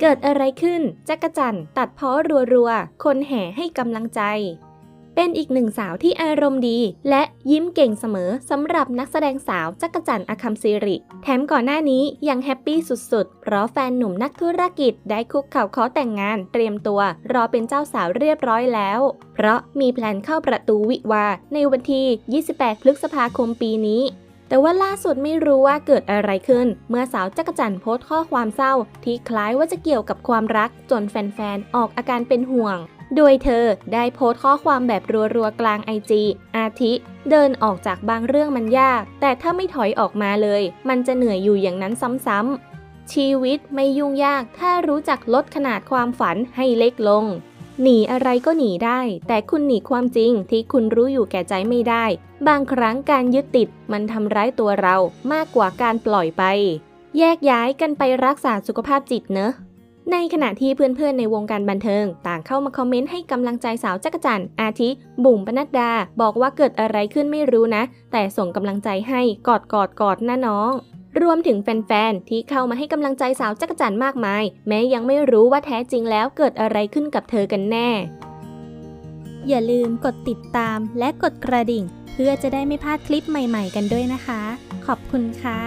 เกิดอะไรขึ้น จักรจันตัดเพ้อรัวๆ คนแห่ให้กำลังใจ เป็นอีกหนึ่งสาวที่อารมณ์ดี และยิ้มเก่งเสมอสำหรับนักแสดงสาวจักรจันอคัมซิริ แถมก่อนหน้านี้ยังแฮปปี้สุดๆ เพราะแฟนหนุ่มนักธุรกิจได้คุกเข่าขอแต่งงานเตรียมตัว รอเป็นเจ้าสาวเรียบร้อยแล้ว เพราะมีแพลนเข้าประตูวิวาในวันที่ 28 พฤษภาคมปีนี้ แต่ว่าล่าสุดไม่รู้ว่าเกิดอะไรขึ้น เมื่อสาวจักรจันโพสต์ข้อความเศร้า ที่คล้ายว่าจะเกี่ยวกับความรักจนแฟนๆ ออกอาการเป็นห่วง โดยเธอได้โพสต์ข้อความแบบรัวๆ กลางไอจีอาทิ เดินออกจากบางเรื่องมันยาก แต่ถ้าไม่ถอยออกมาเลย มันจะเหนื่อยอยู่อย่างนั้นซ้ำๆชีวิตไม่ยุ่งยากถ้ารู้จักลดขนาดความฝันให้เล็กลง หนีอะไรก็หนีได้ แต่คุณหนีความจริงที่คุณรู้อยู่แก่ใจไม่ได้ บางครั้งการยึดติดมันทำร้ายตัวเรามากกว่าการปล่อยไป แยกย้ายกันไปรักษาสุขภาพจิตเนอะในขณะที่เพื่อนๆในวงการบันเทิง ต่างเข้ามาคอมเมนต์ให้กำลังใจสาวจักรจันทร์อาทิ บุ๋มปนัดดา บอกว่าเกิดอะไรขึ้นไม่รู้นะ แต่ส่งกำลังใจให้กอดกอดกอดนะน้อง รวมถึงแฟนๆ ที่เข้ามาให้กำลังใจสาวจักจั่นมากมาย แม้ยังไม่รู้ว่าแท้จริงแล้วเกิดอะไรขึ้นกับเธอกันแน่ อย่าลืมกดติดตามและกดกระดิ่ง เพื่อจะได้ไม่พลาดคลิปใหม่ ๆ กันด้วยนะคะ ขอบคุณค่ะ